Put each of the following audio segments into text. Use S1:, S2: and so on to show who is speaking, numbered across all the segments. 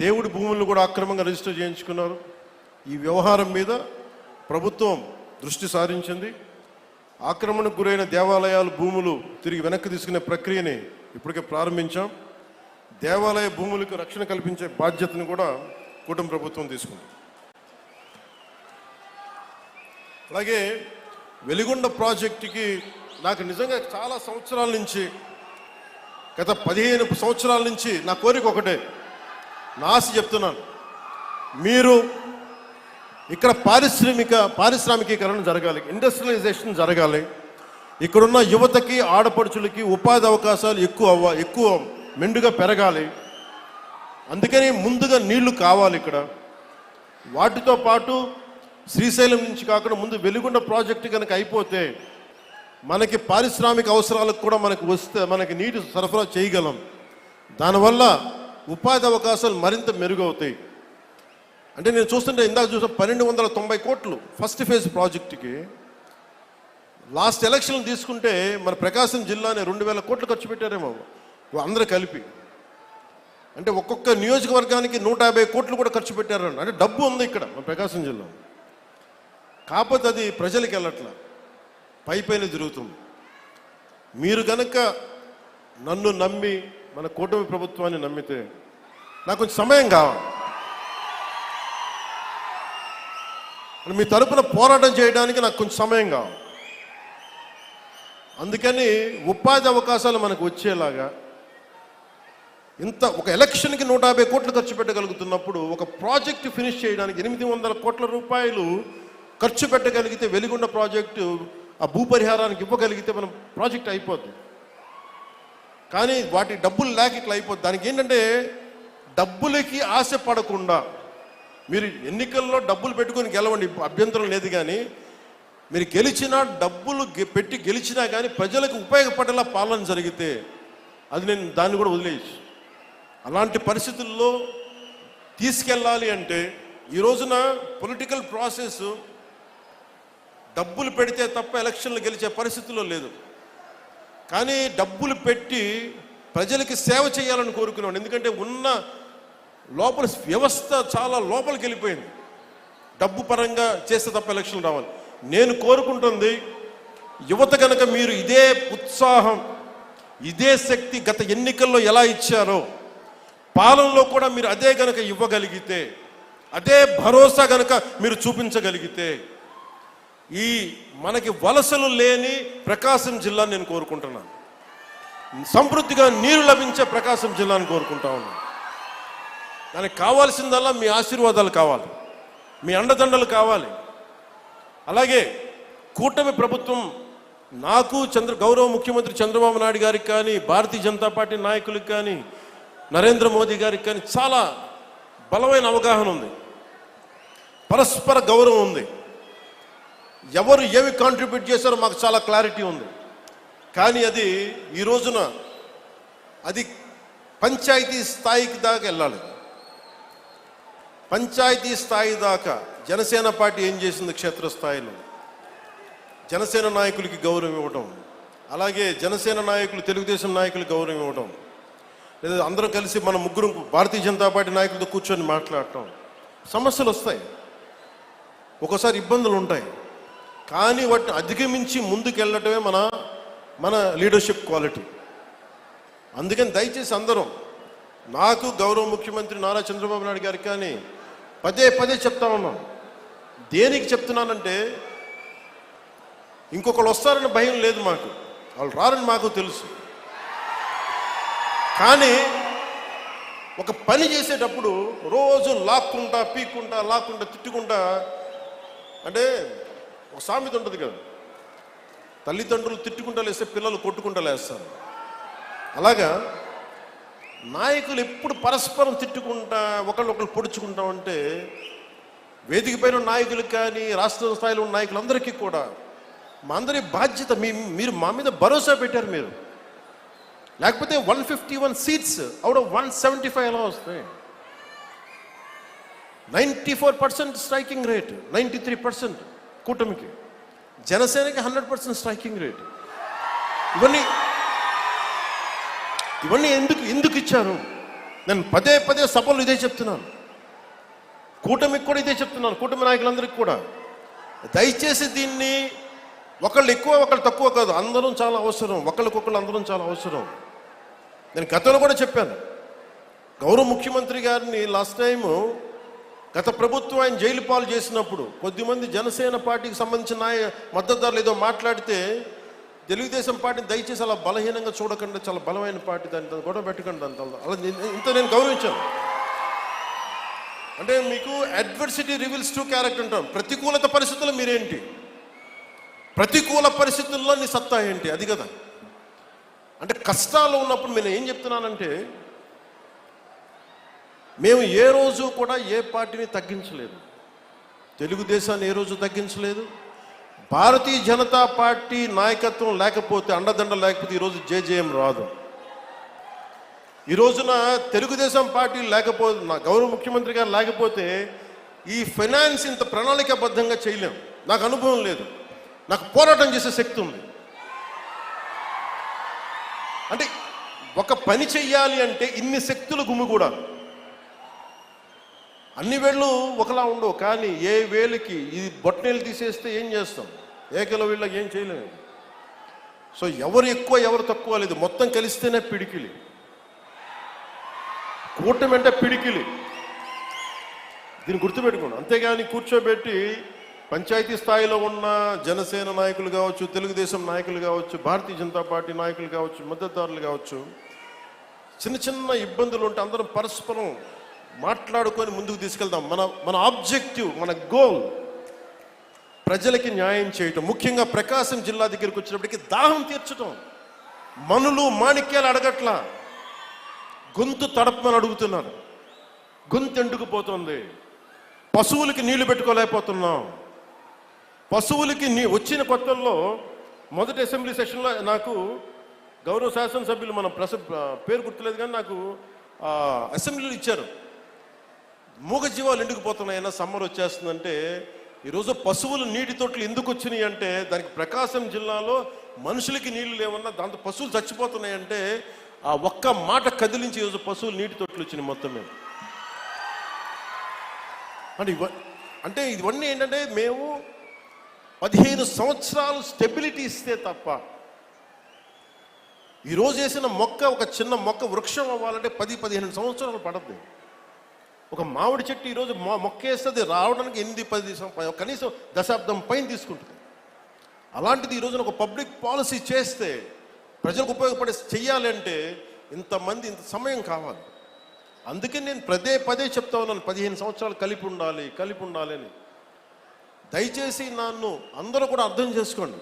S1: దేవుడి భూములను కూడా అక్రమంగా రిజిస్టర్ చేయించుకున్నారు. ఈ వ్యవహారం మీద ప్రభుత్వం దృష్టి సారించింది. ఆక్రమణకు గురైన దేవాలయాలు భూములు తిరిగి వెనక్కి తీసుకునే ప్రక్రియని ఇప్పటికే ప్రారంభించాం. దేవాలయ భూములకు రక్షణ కల్పించే బాధ్యతను కూడా కూటమి ప్రభుత్వం తీసుకుంది. అలాగే వెలిగొండ ప్రాజెక్టుకి నాకు నిజంగా చాలా సంవత్సరాల నుంచి గత పదిహేను సంవత్సరాల నుంచి నా కోరిక ఒకటే. నాశ చెప్తున్నాను. మీరు ఇక్కడ పారిశ్రామిక పారిశ్రామికీకరణ జరగాలి ఇండస్ట్రియలైజేషన్ జరగాలి. ఇక్కడున్న యువతకి ఆడపడుచులకి ఉపాధి అవకాశాలు ఎక్కువ అవ్వ ఎక్కువ మెండుగా పెరగాలి. అందుకని ముందుగా నీళ్ళు కావాలి ఇక్కడ. వాటితో పాటు శ్రీశైలం నుంచి కాకుండా ముందు వెలుగుండ ప్రాజెక్టు కనుక అయిపోతే మనకి పారిశ్రామిక అవసరాలకు కూడా మనకు వస్తే మనకి నీటి సరఫరా చేయగలం. దానివల్ల ఉపాధి అవకాశాలు మరింత మెరుగవుతాయి. అంటే నేను చూస్తుంటే ఇందాక చూసిన పన్నెండు వందల తొంభై కోట్లు ఫస్ట్ ఫేజ్ ప్రాజెక్టుకి. లాస్ట్ ఎలక్షన్ తీసుకుంటే మన ప్రకాశం జిల్లానే రెండు వేల కోట్లు ఖర్చు పెట్టారేమో. అందరూ కలిపి. అంటే ఒక్కొక్క నియోజకవర్గానికి నూట యాభై కోట్లు కూడా ఖర్చు పెట్టారండి అంటే డబ్బు ఉంది ఇక్కడ మన ప్రకాశం జిల్లా. కాకపోతే అది ప్రజలకు వెళ్ళట్లా. పై పైన జరుగుతుంది మీరు కనుక నన్ను నమ్మి మన కూటమి ప్రభుత్వాన్ని నమ్మితే నాకు కొంచెం సమయం కావాలి. మీ తరపున పోరాటం చేయడానికి నాకు కొంచెం సమయం కావాలి. అందుకని ఉపాధి అవకాశాలు మనకు వచ్చేలాగా ఇంత ఒక ఎలక్షన్కి నూట యాభై కోట్లు ఖర్చు పెట్టగలుగుతున్నప్పుడు ఒక ప్రాజెక్ట్ ఫినిష్ చేయడానికి ఎనిమిది వందల కోట్ల రూపాయలు ఖర్చు పెట్టగలిగితే వెలిగొండ ప్రాజెక్టు ఆ భూపరిహారానికి ఇవ్వగలిగితే మనం ప్రాజెక్ట్ అయిపోద్ది. కానీ వాటి డబ్బులు లేక ఇట్లా అయిపోద్ది. దానికి ఏంటంటే డబ్బులకి ఆశ పడకుండా మీరు ఎన్నికల్లో డబ్బులు పెట్టుకొని గెలవండి అభ్యంతరం లేదు కానీ మీరు గెలిచినా డబ్బులు పెట్టి గెలిచినా కానీ ప్రజలకు ఉపయోగపడేలా పాలన జరిగితే అది నేను దాన్ని కూడా వదిలేయచ్చు. అలాంటి పరిస్థితుల్లో తీసుకెళ్ళాలి అంటే ఈ రోజున పొలిటికల్ ప్రాసెస్ డబ్బులు పెడితే తప్ప ఎలక్షన్లు గెలిచే పరిస్థితుల్లో లేదు. కానీ డబ్బులు పెట్టి ప్రజలకి సేవ చేయాలని కోరుకున్నాను ఎందుకంటే ఉన్న లోపల వ్యవస్థ చాలా లోపలికి వెళ్ళిపోయింది. డబ్బు పరంగా చేస్తే తప్ప ఎలక్షన్ రావాలి. నేను కోరుకుంటుంది యువత కనుక మీరు ఇదే ఉత్సాహం ఇదే శక్తి గత ఎన్నికల్లో ఎలా ఇచ్చారో పాలనలో కూడా మీరు అదే గనక ఇవ్వగలిగితే అదే భరోసా గనక మీరు చూపించగలిగితే ఈ మనకి వలసలు లేని ప్రకాశం జిల్లా నేను కోరుకుంటున్నాను. సమృద్ధిగా నీరు లభించే ప్రకాశం జిల్లాను కోరుకుంటా ఉన్నాను. దానికి కావాల్సిందల్లా మీ ఆశీర్వాదాలు కావాలి. మీ అండదండలు కావాలి. అలాగే కూటమి ప్రభుత్వం నాకు చంద్ర గౌరవ ముఖ్యమంత్రి చంద్రబాబు నాయుడు గారికి కానీ భారతీయ జనతా పార్టీ నాయకులకు కానీ నరేంద్ర మోదీ గారికి కానీ చాలా బలమైన అవగాహన ఉంది. పరస్పర గౌరవం ఉంది. ఎవరు ఏమి కాంట్రిబ్యూట్ చేశారో మాకు చాలా క్లారిటీ ఉంది. కానీ అది ఈ రోజున అది పంచాయతీ స్థాయికి దాకా వెళ్ళాలి. పంచాయతీ స్థాయి దాకా జనసేన పార్టీ ఏం చేసింది క్షేత్రస్థాయిలో? జనసేన నాయకులకి గౌరవం ఇవ్వటం అలాగే జనసేన నాయకులు తెలుగుదేశం నాయకులకు గౌరవం ఇవ్వటం లేదా అందరం కలిసి మన ముగ్గురు భారతీయ జనతా పార్టీ నాయకులతో కూర్చొని మాట్లాడటం. సమస్యలు వస్తాయి. ఒక్కోసారి ఇబ్బందులు ఉంటాయి. కానీ వాటిని అధిగమించి ముందుకెళ్ళటమే మన మన లీడర్షిప్ క్వాలిటీ అందుకని దయచేసి అందరం నాకు గౌరవ ముఖ్యమంత్రి నారా చంద్రబాబు నాయుడు గారికి కానీ పదే పదే చెప్తా ఉన్నాం. దేనికి చెప్తున్నానంటే ఇంకొకళ్ళు వస్తారని భయం లేదు మాకు. వాళ్ళు రారని మాకు తెలుసు. కానీ ఒక పని చేసేటప్పుడు రోజు లాక్కుంటా పీక్కుంటా లాక్కుంటా తిట్టుకుంటా అంటే ఒక సామెత ఉంటుంది కదా. తల్లిదండ్రులు తిట్టుకుంటా లేస్తే పిల్లలు కొట్టుకుంటా లేస్తారు. అలాగా? నాయకులు ఎప్పుడు పరస్పరం తిట్టుకుంటా ఒకళ్ళు ఒకళ్ళు పొడుచుకుంటా ఉంటే వేదిక పైన నాయకులకు కానీ రాష్ట్ర స్థాయిలో ఉన్న నాయకులందరికీ కూడా మా అందరి బాధ్యత మీ మీరు మా మీద భరోసా పెట్టారు మీరు. లేకపోతే one fifty one seats out of one seventy five ఎలా వస్తాయి? Ninety four percent striking rate ninety three percent కూటమికి. జనసేనకి హండ్రెడ్ పర్సెంట్ స్ట్రైకింగ్ రేట్. ఇవన్నీ ఇవన్నీ ఎందుకు ఎందుకు ఇచ్చారు? నేను పదే పదే సభలు ఇదే చెప్తున్నాను. కూటమికి కూడా ఇదే చెప్తున్నాను కూటమి నాయకులందరికీ కూడా. దయచేసి దీన్ని ఒకళ్ళు ఎక్కువ ఒకళ్ళు తక్కువ కాదు అందరం చాలా అవసరం ఒకళ్ళకొకళ్ళు అందరం చాలా అవసరం. నేను గతంలో కూడా చెప్పాను. గౌరవ ముఖ్యమంత్రి గారిని లాస్ట్ టైము గత ప్రభుత్వం ఆయన జైలు పాలు చేసినప్పుడు కొద్దిమంది జనసేన పార్టీకి సంబంధించిన నాయ మద్దతుదారులు ఏదో మాట్లాడితే తెలుగుదేశం పార్టీని దయచేసి అలా బలహీనంగా చూడకుండా చాలా బలమైన పార్టీ దాన్ని దాన్ని గొడవ పెట్టకండి దాంతో అలా నేను- ఇంత నేను గౌరవించాను. అంటే మీకు అడ్వర్సిటీ రివీల్స్ టు క్యారెక్టర్ అంటాం. ప్రతికూలత పరిస్థితుల్లో మీరేంటి? ప్రతికూల పరిస్థితుల్లో నీ సత్తా ఏంటి? అది కదా. అంటే కష్టాలు ఉన్నప్పుడు నేను ఏం చెప్తున్నానంటే మేము ఏ రోజు కూడా ఏ పార్టీని తగ్గించలేదు. తెలుగుదేశాన్ని ఏ రోజు తగ్గించలేదు. భారతీయ జనతా పార్టీ నాయకత్వం లేకపోతే అండదండ లేకపోతే ఈరోజు జేజేఎం రాదు. ఈ రోజున తెలుగుదేశం పార్టీ లేకపోతే నా గౌరవ ముఖ్యమంత్రి గారు లేకపోతే ఈ ఫైనాన్స్ ఇంత ప్రణాళికాబద్ధంగా చేయలేం. నాకు అనుభవం లేదు. నాకు పోరాటం చేసే శక్తి ఉంది. అంటే ఒక పని చెయ్యాలి అంటే ఇన్ని శక్తులు గుమ్మిగూడాలి అన్ని వేళ్ళు ఒకలా ఉండవు కానీ ఏ వేలుకి ఇది బొట్టనీళ్ళు తీసేస్తే ఏం చేస్తాం? ఏకల వీళ్ళకి ఏం చేయలేము. సో ఎవరు ఎక్కువ ఎవరు తక్కువ లేదు. మొత్తం కలిస్తేనే పిడికిలి. కూటమి అంటే పిడికిలి. దీన్ని గుర్తుపెట్టుకోండి. అంతేగాని కూర్చోబెట్టి పంచాయతీ స్థాయిలో ఉన్న జనసేన నాయకులు కావచ్చు తెలుగుదేశం నాయకులు కావచ్చు భారతీయ జనతా పార్టీ నాయకులు కావచ్చు మద్దతుదారులు కావచ్చు చిన్న చిన్న ఇబ్బందులు ఉంటే అందరం పరస్పరం మాట్లాడుకొని ముందుకు తీసుకెళ్దాం. మన మన ఆబ్జెక్టివ్ మన గోల్ ప్రజలకి న్యాయం చేయటం. ముఖ్యంగా ప్రకాశం జిల్లా దగ్గరికి వచ్చినప్పటికీ దాహం తీర్చటం. మనులు మాణిక్యాలు అడగట్లా. గొంతు తడపమని అడుగుతున్నారు. గొంతు ఎండుకుపోతుంది పశువులకి నీళ్ళు పెట్టుకోలేకపోతున్నాం. పశువులకి నీ వచ్చిన కొత్తల్లో మొదటి అసెంబ్లీ సెషన్లో నాకు గౌరవ శాసనసభ్యులు మన ప్రస పేరు గుర్తులేదు కానీ నాకు అసెంబ్లీలు ఇచ్చారు. మూగ జీవాలు సమ్మర్ వచ్చేస్తుందంటే ఈరోజు పశువులు నీటి తొట్లు ఎందుకు వచ్చినాయి అంటే దానికి ప్రకాశం జిల్లాలో మనుషులకి నీళ్ళు లేవన్నా దాంతో పశువులు చచ్చిపోతున్నాయంటే ఆ ఒక్క మాట కదిలించి ఈరోజు పశువులు నీటి తొట్లు వచ్చినాయి మొత్తం మీద. అంటే ఇవ అంటే ఇవన్నీ ఏంటంటే మేము పదిహేను సంవత్సరాలు స్టెబిలిటీ ఇస్తే తప్ప ఈరోజు వేసిన మొక్క ఒక చిన్న మొక్క వృక్షం అవ్వాలంటే పది పదిహేను సంవత్సరాలు పడద్దు. ఒక మామిడి చెట్టు ఈరోజు మొక్కేస్తుంది రావడానికి ఎనిమిది పది కనీసం దశాబ్దం పైన తీసుకుంటుంది. అలాంటిది ఈ రోజున ఒక పబ్లిక్ పాలసీ చేస్తే ప్రజలకు ఉపయోగపడే చెయ్యాలంటే ఇంతమంది ఇంత సమయం కావాలి. అందుకే నేను పదే పదే చెప్తా ఉన్నాను పదిహేను సంవత్సరాలు కలిపి ఉండాలి కలిపి ఉండాలి అని. దయచేసి నన్ను అందరూ కూడా అర్థం చేసుకోండి.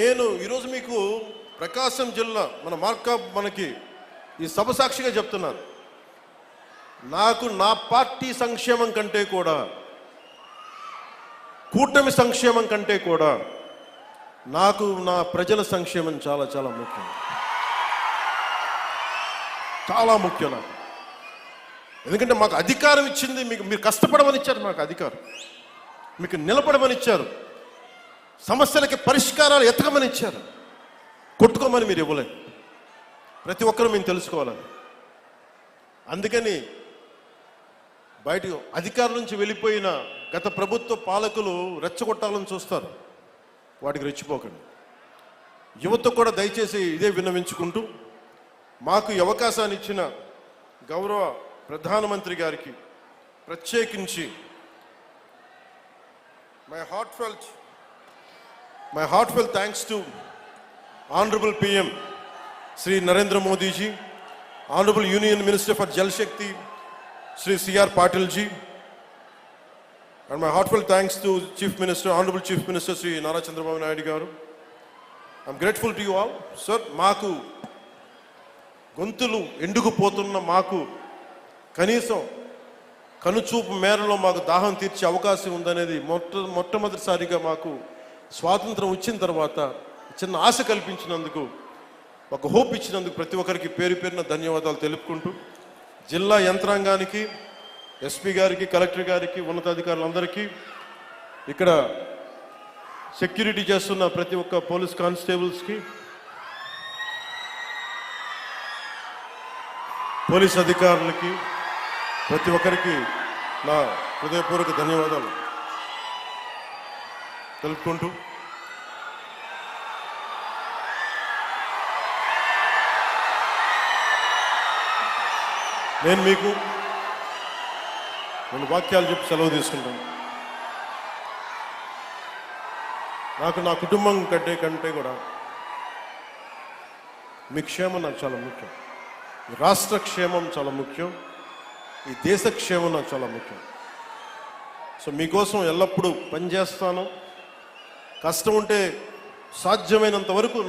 S1: నేను ఈరోజు మీకు ప్రకాశం జిల్లా మన మార్కా మనకి ఈ సభ సాక్షిగా చెప్తున్నాను. నాకు నా పార్టీ సంక్షేమం కంటే కూడా కూటమి సంక్షేమం కంటే కూడా నాకు నా ప్రజల సంక్షేమం చాలా చాలా ముఖ్యం. చాలా ముఖ్యం నాకు. ఎందుకంటే మాకు అధికారం ఇచ్చింది మీకు మీరు కష్టపడమని ఇచ్చారు మాకు అధికారం. మీకు నిలబడమని ఇచ్చారు. సమస్యలకి పరిష్కారాలు ఎతకమని ఇచ్చారు. కొట్టుకోమని మీరు ఇవ్వలేదు. ప్రతి ఒక్కరూ మేము తెలుసుకోవాలని. అందుకని బయట అధికారం నుంచి వెళ్ళిపోయిన గత ప్రభుత్వ పాలకులు రెచ్చగొట్టాలని చూస్తారు. వాటికి రెచ్చిపోకండి. యువత కూడా దయచేసి ఇదే విన్నవించుకుంటూ మాకు అవకాశాన్ని ఇచ్చిన గౌరవ ప్రధానమంత్రి గారికి ప్రత్యేకించి my heart felt my heart felt thanks to honourable PM Shri Narendra Modi ji honourable union minister for Jal Shakti Shri CR Patil ji and my heartful thanks to chief minister honourable chief minister Shri Nara Chandrababu Naidu గారు I'm grateful to you all sir మాకు గొంతులు ఎండుకుపోతున్న మాకు కనీసం కనుచూపు మేరలో మాకు దాహం తీర్చే అవకాశం ఉందనేది మొట్ట మొట్టమొదటిసారిగా మాకు స్వాతంత్రం వచ్చిన తర్వాత చిన్న ఆశ కల్పించినందుకు ఒక హోప్ ఇచ్చినందుకు ప్రతి ఒక్కరికి పేరు పేరున ధన్యవాదాలు తెలుపుకుంటూ జిల్లా యంత్రాంగానికి ఎస్పీ గారికి కలెక్టర్ గారికి ఉన్నతాధికారులందరికీ ఇక్కడ సెక్యూరిటీ చేస్తున్న ప్రతి ఒక్క పోలీస్ కానిస్టేబుల్స్కి పోలీస్ అధికారులకి ప్రతి ఒక్కరికి నా హృదయపూర్వక ధన్యవాదాలు. తెలుపుకుంటూ నేను మీకు రెండు వాక్యాలు చెప్పి సెలవు తీసుకుంటాను. నాకు నా కుటుంబం కట్టే కంటే కూడా మీ క్షేమం నాకు చాలా ముఖ్యం. ఈ రాష్ట్ర క్షేమం చాలా ముఖ్యం. ఈ దేశ క్షేమం నాకు చాలా ముఖ్యం. సో మీకోసం ఎల్లప్పుడూ పనిచేస్తాను. కష్టం ఉంటే సాధ్యమైనంత వరకు